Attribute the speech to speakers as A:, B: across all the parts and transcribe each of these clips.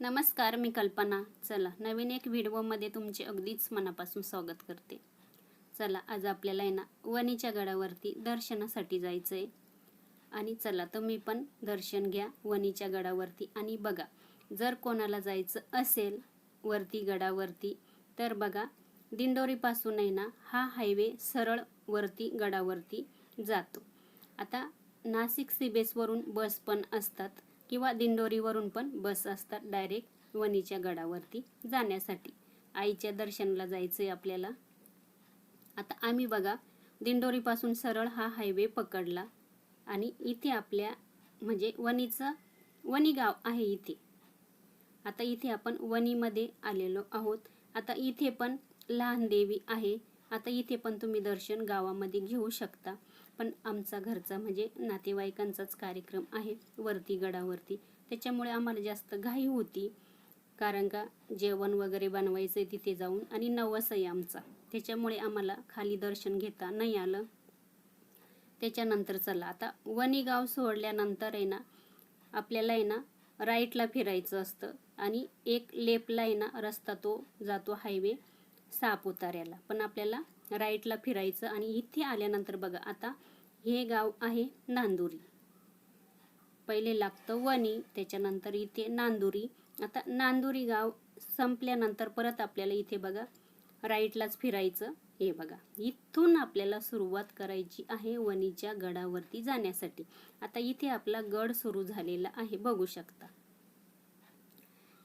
A: नमस्कार मी कल्पना. चला नवीन एक व्हिडिओमध्ये तुमचे अगदीच मनापासून स्वागत करते. चला आज आपल्याला आहे ना वणीच्या गडावरती दर्शनासाठी जायचं आहे आणि चला तुम्ही पण दर्शन घ्या वणीच्या गडावरती. आणि बघा जर कोणाला जायचं असेल वरती गडावरती तर बघा दिंडोरीपासून आहे ना हा हायवे सरळ वरती गडावरती जातो. आता नाशिक सीबेसवरून बस पण असतात. किंवा दिंडोरीवरून पण बस असतात डायरेक्ट वणीच्या गडावरती जाण्यासाठी. आईच्या दर्शनाला जायचं आहे आपल्याला. आता आम्ही बघा दिंडोरीपासून सरळ हा हायवे पकडला आणि इथे आपल्या म्हणजे वणीचं वणी गाव आहे इथे. आता इथे आपण वणीमध्ये आलेलो आहोत. आता इथे पण लहान देवी आहे. आता इथे पण तुम्ही दर्शन गावामध्ये घेऊ शकता. पण आमचा घरचा म्हणजे नातेवाईकांचाच कार्यक्रम आहे वरती गडावरती. त्याच्यामुळे आम्हाला जास्त घाई होती. कारण का जेवण वगैरे बनवायचं आहे तिथे जाऊन आणि नवस आहे आमचा. त्याच्यामुळे आम्हाला खाली दर्शन घेता नाही आलं. त्याच्यानंतर चला आता वणी गाव सोडल्यानंतर आहे ना आपल्याला आहे ना राईटला फिरायचं असतं आणि एक लेपला आहे ना रस्ता तो जातो हायवे सापुताऱ्याला पण आपल्याला राईटला फिरायचं आणि इथे आल्यानंतर बघा आता हे गाव आहे नांदुरी. पहिले लागतं वणी त्याच्यानंतर इथे नांदुरी. आता नांदुरी गाव संपल्यानंतर परत आपल्याला इथे बघा राईटलाच फिरायचं. हे बघा इथून आपल्याला सुरुवात करायची आहे वणीच्या गडावरती जाण्यासाठी. आता इथे आपला गड सुरू झालेला आहे बघू शकता.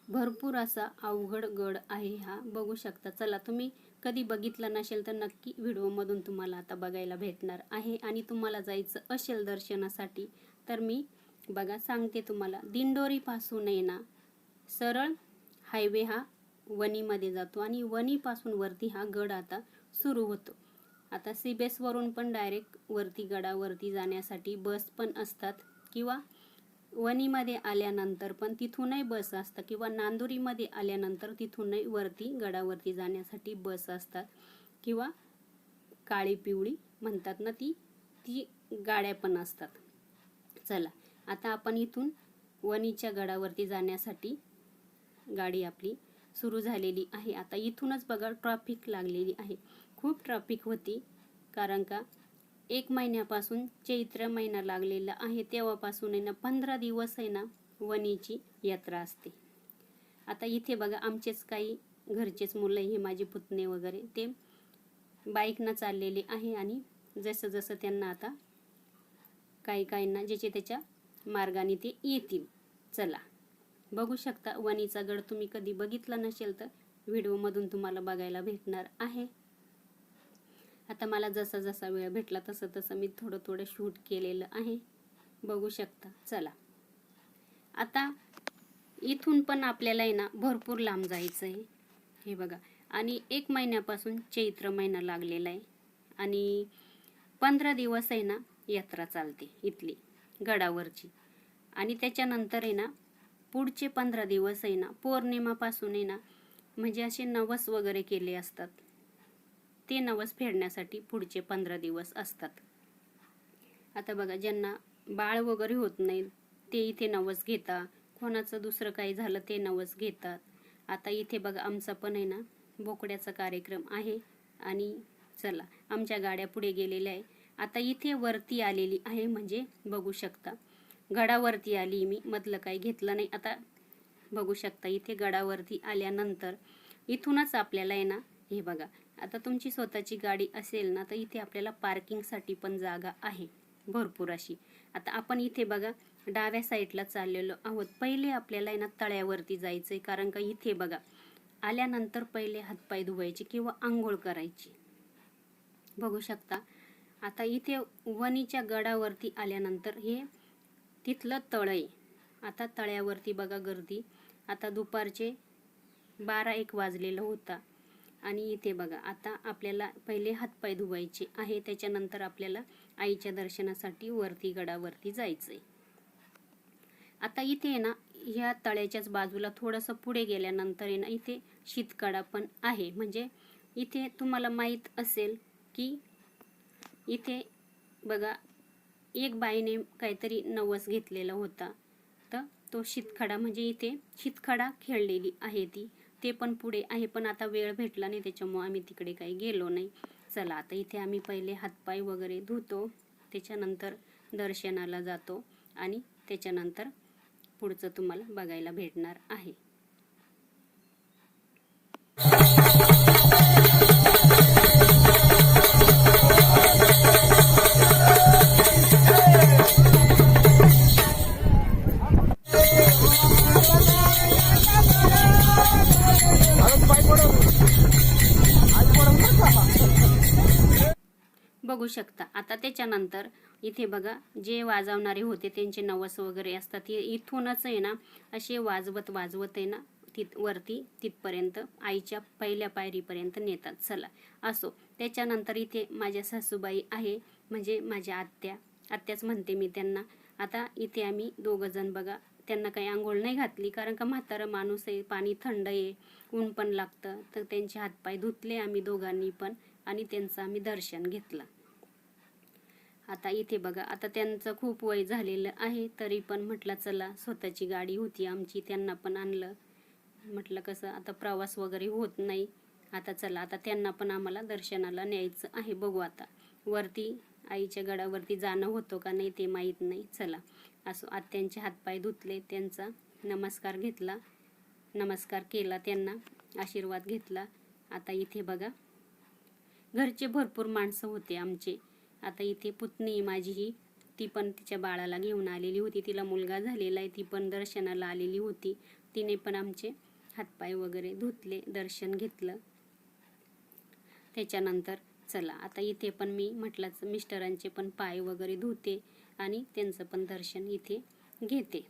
A: भरपूर असा अवघड गड आहे हा बघू शकता. चला तुम्ही कधी बघितलं नसेल तर नक्की व्हिडिओमधून तुम्हाला आता बघायला भेटणार आहे आणि तुम्हाला जायचं असेल दर्शनासाठी तर मी बघा सांगते तुम्हाला. दिंडोरीपासून आहे ना सरळ हायवे हा वणीमध्ये जातो आणि वणीपासून वरती हा गड आता सुरू होतो. आता सीबेसवरून पण डायरेक्ट वरती गडावरती जाण्यासाठी बस पण असतात किंवा वणीमध्ये आल्यानंतर पण तिथूनही बस असतात किंवा नांदुरीमध्ये आल्यानंतर तिथूनही वरती गडावरती जाण्यासाठी बस असतात किंवा काळी पिवळी म्हणतात ना ती ती गाड्या पण असतात. चला आता आपण इथून वणीच्या गडावरती जाण्यासाठी गाडी आपली सुरू झालेली आहे. आता इथूनच बघा ट्रॅफिक लागलेली आहे. खूप ट्रॅफिक होती कारण का एक महिन्यापासून चैत्र महिना लागलेला आहे. तेव्हापासून आहे ना पंधरा दिवस आहे ना वणीची यात्रा असते. आता इथे बघा आमचेच काही घरचेच मुलं हे माझे पुतणे वगैरे. ते बाईकनं चाललेले आहे आणि जसं जसं त्यांना आता काही काहींना ज्याचे त्याच्या मार्गाने ते येतील. चला बघू शकता वणीचा गड तुम्ही कधी बघितला नसेल तर व्हिडिओमधून तुम्हाला बघायला भेटणार आहे. आता मला जसा जसा वेळ भेटला तसं तसं मी थोडं थोडं शूट केलेलं आहे. बघू शकता. चला. आता इथून पण आपल्याला आहे ना भरपूर लांब जायचं आहे. हे बघा. आणि एक महिन्यापासून चैत्र महिना लागलेला आहे. आणि पंधरा दिवस आहे ना यात्रा चालते इथली गडावरची. आणि त्याच्यानंतर आहे ना पुढचे पंधरा दिवस आहे ना पौर्णिमापासून आहे ना म्हणजे असे नवस वगैरे केले असतात. ते नवस फेडण्यासाठी पुढचे पंधरा दिवस असतात. आता बघा ज्यांना बाळ वगैरे होत नाही ते इथे नवस घेता कोणाचं दुसरं काही झालं ते नवस घेतात. आता इथे बघा आमचा पण आहे ना बोकड्याचा कार्यक्रम आहे. आणि चला आमच्या गाड्या पुढे गेलेल्या आहे. आता इथे वरती आलेली आहे म्हणजे बघू शकता. गडावरती आली मी मधलं काही घेतलं नाही. आता बघू शकता इथे गडावरती आल्यानंतर इथूनच आपल्याला आहे ना हे बघा आता तुमची स्वतःची गाडी असेल ना तर इथे आपल्याला पार्किंगसाठी पण जागा आहे भरपूर अशी. आता आपण इथे बघा डाव्या साईडला चाललेलो आहोत. पहिले आपल्याला आहे ना तळ्यावरती जायचं आहे कारण का इथे बघा आल्यानंतर पहिले हातपाय धुवायचे किंवा आंघोळ करायची. बघू शकता. आता इथे वणीच्या गडावरती आल्यानंतर हे तिथलं तळ आहे. आता तळ्यावरती बघा गर्दी. आता दुपारचे बारा एक वाजलेला होता. आणि इथे बघा आता आपल्याला पहिले हातपाय धुवायचे आहे त्याच्यानंतर आपल्याला आईच्या दर्शनासाठी वरती गडावरती जायचं आहे आता इथे आहे ना ह्या तळ्याच्याच बाजूला थोडंसं पुढे गेल्यानंतर आहे ना इथे शीतकडा पण आहे. म्हणजे इथे तुम्हाला माहीत असेल की इथे बघा एक बाईने काहीतरी नवस घेतलेला होता. तर तो शीतखडा म्हणजे इथे शीतखडा खेळलेली आहे ती. ते पण पुढे आहे पण आता वेळ भेटला नाही त्याच्यामुळं आम्ही तिकडे काही गेलो नाही. चला आता इथे आम्ही पहिले हातपाय वगैरे धुतो त्याच्यानंतर दर्शनाला जातो आणि त्याच्यानंतर पुढचं तुम्हाला बघायला भेटणार आहे. बघू शकता. आता त्याच्यानंतर इथे बघा जे वाजवणारे होते त्यांचे नवस वगैरे असतात ते इथूनच आहे ना असे वाजवत वाजवत आहे ना तिथ वरती तिथपर्यंत आईच्या पहिल्या पायरीपर्यंत नेतात. चला असो. त्याच्यानंतर इथे माझ्या सासूबाई आहे म्हणजे माझ्या आत्या. आत्याच म्हणते मी त्यांना. आता इथे आम्ही दोघं जण बघा त्यांना काही आंघोळ नाही घातली कारण का म्हातारं माणूस आहे पाणी थंड आहे ऊन पण लागतं. तर त्यांचे हातपाय धुतले आम्ही दोघांनी पण आणि त्यांचं आम्ही दर्शन घेतलं. आता इथे बघा आता त्यांचं खूप वय झालेलं आहे तरी पण म्हटलं चला स्वतःची गाडी होती आमची त्यांना पण आणलं. म्हटलं कसं आता प्रवास वगैरे होत नाही. आता चला आता त्यांना पण आम्हाला दर्शनाला न्यायचं आहे बघू आता. वरती आईच्या गडावरती जाणं होतं का नाही ते माहीत नाही. चला. असो आत्यांचे हातपाय धुतले त्यांचा नमस्कार घेतला. नमस्कार केला त्यांना आशीर्वाद घेतला. आता इथे बघा घरचे भरपूर माणसं होते आमचे. आता इथे पुतणी माझी ही. ती पण तिच्या बाळाला घेऊन आलेली होती. तिला मुलगा झालेला आहे. ती पण दर्शनाला आलेली होती. तिने पण आमचे हातपाय वगैरे धुतले दर्शन घेतलं. त्याच्यानंतर चला आता इथे पण मी म्हटलंच मिस्टरांचे पण पाय वगैरे धुते आणि त्यांचं पण दर्शन इथे घेते.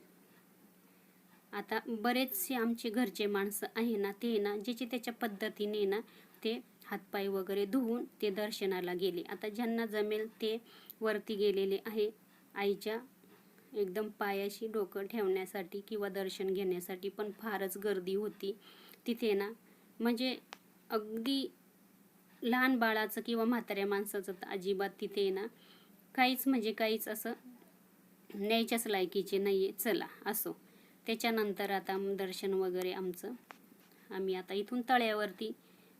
A: आता बरेचसे आमचे घरचे माणसं आहे ना ते ना ज्याची त्याच्या पद्धतीने ना ते हातपाय वगैरे धुवून ते दर्शनाला गेले. आता ज्यांना जमेल ते वरती गेलेले आहे. आईच्या एकदम पायाशी डोकं ठेवण्यासाठी किंवा दर्शन घेण्यासाठी पण फारच गर्दी होती. तिथे ना म्हणजे अगदी लहान बाळाचं किंवा म्हाताऱ्या माणसाचं तर अजिबात तिथे ना काहीच म्हणजे काहीच असं न्यायच्याच लायकीचे नाही आहे चला असो. त्याच्यानंतर आता दर्शन वगैरे आमचं आम्ही आता इथून तळ्यावरती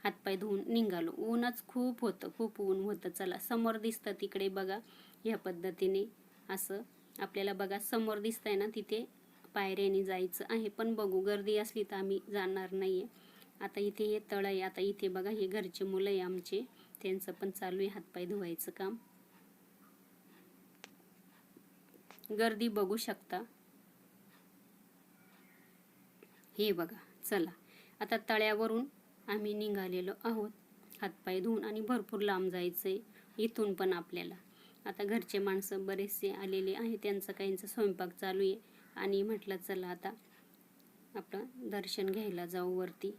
A: हातपाय धुवून निघालो. ऊनच खूप होतं खूप ऊन होतं. चला समोर दिसतं तिकडे बघा ह्या पद्धतीने. असं आपल्याला बघा समोर दिसतंय ना तिथे पायऱ्याने जायचं आहे. पण बघू गर्दी असली तर आम्ही जाणार नाही आहे आता इथे हे तळ आहे. आता इथे बघा हे घरचे मुलं आहे आमचे. त्यांचं पण चालू आहे हातपाय धुवायचं काम. गर्दी बघू शकता. हे बघा चला. आता तळ्यावरून आम्ही निघालेलो आहोत. हातपाय धुवून आणि भरपूर लांब जायचं आहे इथून पण आपल्याला. आता घरचे माणसं बरेचसे आलेले आहे त्यांचं काहींचा स्वयंपाक चालू आहे. आणि म्हटलं चला आता आपलं दर्शन घ्यायला जाऊ वरती.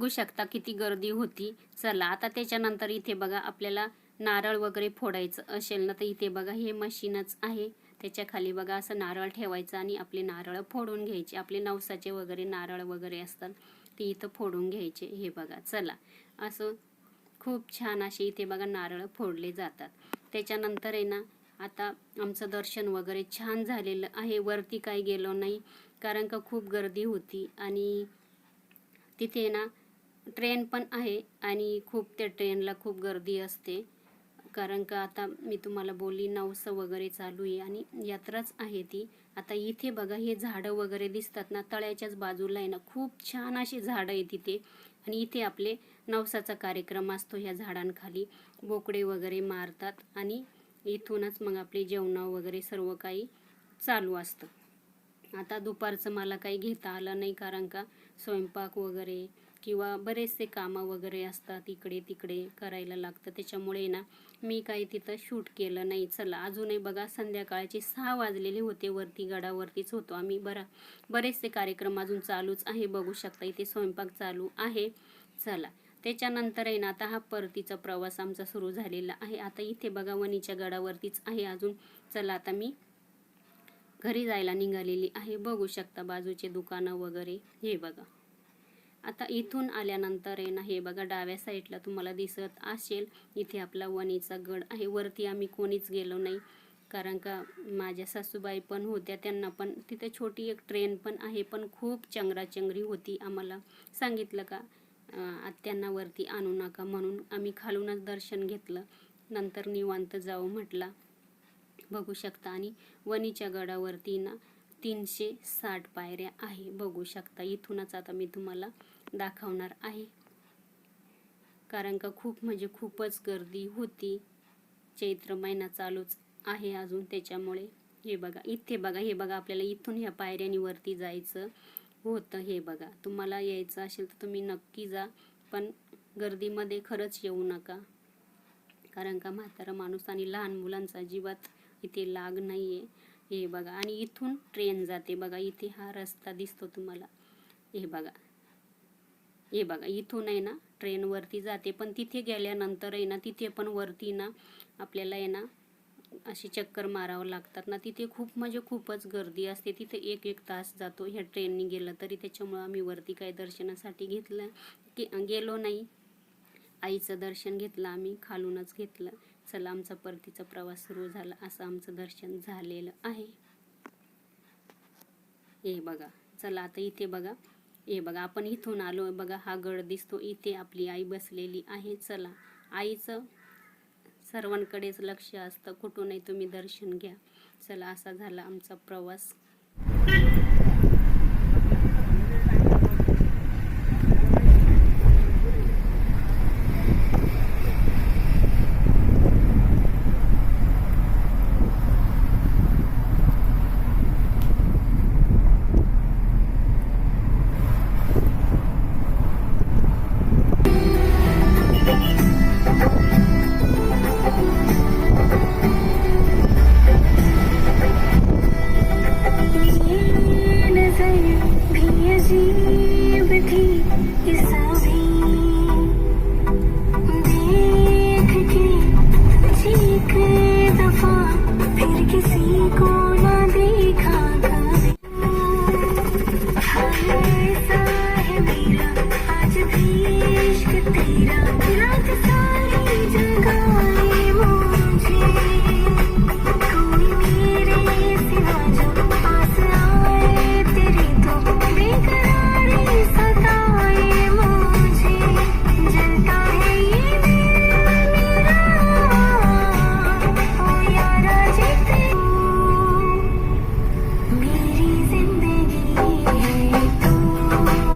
A: बघू शकता किती गर्दी होती. चला आता त्याच्यानंतर इथे बघा आपल्याला नारळ वगैरे फोडायचं असेल ना तर इथे बघा हे मशीनच आहे. त्याच्याखाली बघा असं नारळ ठेवायचं आणि आपले नारळ फोडून घ्यायचे. आपले नवसाचे वगैरे नारळ वगैरे असतात ते इथं फोडून घ्यायचे. हे बघा चला. असं खूप छान असे इथे बघा नारळ फोडले जातात. त्याच्यानंतर आहे ना आता आमचं दर्शन वगैरे छान झालेलं आहे. वरती काही गेलो नाही कारण का खूप गर्दी होती. आणि तिथे ना ट्रेन पण आहे आणि खूप त्या ट्रेनला खूप गर्दी असते. कारण का आता मी तुम्हाला बोलली नवसं वगैरे चालू आहे आणि यात्राच आहे ती. आता इथे बघा हे झाडं वगैरे दिसतात ना तळ्याच्याच बाजूला आहे ना खूप छान अशी झाडं आहे तिथे आणि इथे आपले नवसाचा कार्यक्रम असतो ह्या झाडांखाली. बोकडे वगैरे मारतात आणि इथूनच मग आपले जेवणं वगैरे सर्व काही चालू असतं. आता दुपारचं मला काही घेता आलं नाही कारण का स्वयंपाक वगैरे किंवा बरेचसे कामं वगैरे असतात इकडे तिकडे करायला लागतं. त्याच्यामुळे ना मी काही तिथं शूट केलं नाही. चला अजूनही बघा संध्याकाळचे सहा वाजलेले होते. वरती गडावरतीच होतो आम्ही. बरा बरेचसे कार्यक्रम अजून चालूच आहे. बघू शकता इथे स्वयंपाक चालू आहे. चला त्याच्यानंतर आहे ना आता हा परतीचा प्रवास आमचा सुरू झालेला आहे. आता इथे बघा वणीच्या गडावरतीच आहे अजून. चला आता मी घरी जायला निघालेली आहे. बघू शकता बाजूचे दुकानं वगैरे. हे बघा. आता इथून आल्यानंतर आहे ना हे बघा डाव्या साईडला तुम्हाला दिसत असेल इथे आपला वणीचा गड आहे. वरती आम्ही कोणीच गेलो नाही. कारण का माझ्या सासूबाई पण होत्या त्यांना पण तिथे छोटी एक ट्रेन पण आहे पण खूप चंगराचंगरी होती आम्हाला. सांगितलं का आत्यांना वरती आणू नका म्हणून आम्ही खालूनच दर्शन घेतलं. नंतर निवांत जाऊ म्हटला. बघू शकता आणि वणीच्या गडावरती ना तीनशे साठ पायऱ्या आहे. बघू शकता इथूनच आता मी तुम्हाला दाखवणार आहे. कारण का खूप म्हणजे खूपच गर्दी होती. चैत्र महिना चालूच आहे अजून त्याच्यामुळे. हे बघा इथे बघा हे बघा आपल्याला इथून ह्या पायऱ्यांनी वरती जायचं होतं. हे बघा तुम्हाला यायचं असेल तर तुम्ही नक्की जा. पण गर्दीमध्ये खरंच येऊ नका. कारण का म्हातारा माणूस आणि लहान मुलांचा अजिबात इथे लाग नाही आहे हे बघा आणि इथून ट्रेन जाते बघा इथे हा रस्ता दिसतो तुम्हाला. हे बघा. हे बघा इथून आहे ना ट्रेनवरती जाते. पण तिथे गेल्यानंतर आहे ना तिथे पण वरती ना आपल्याला आहे ना अशी चक्कर मारावं लागतात ना. तिथे खूप म्हणजे खूपच गर्दी असते. तिथे एक एक तास जातो ह्या ट्रेननी गेलं तरी. त्याच्यामुळं आम्ही वरती काही दर्शनासाठी घेतलं की गेलो नाही. आईचं दर्शन घेतलं आम्ही खालूनच घेतलं. चला आमचा परतीचा प्रवास सुरू झाला असं आमचं दर्शन झालेलं आहे. हे बघा चला आता इथे बघा. हे बघा आपण इथून आलो बघा हा गड दिसतो. इथे आपली आई बसलेली आहे. चला आईचं सर्वांकडेच लक्ष असतं. कुठूनही तुम्ही दर्शन घ्या. चला असा झाला आमचा प्रवास.
B: Peter.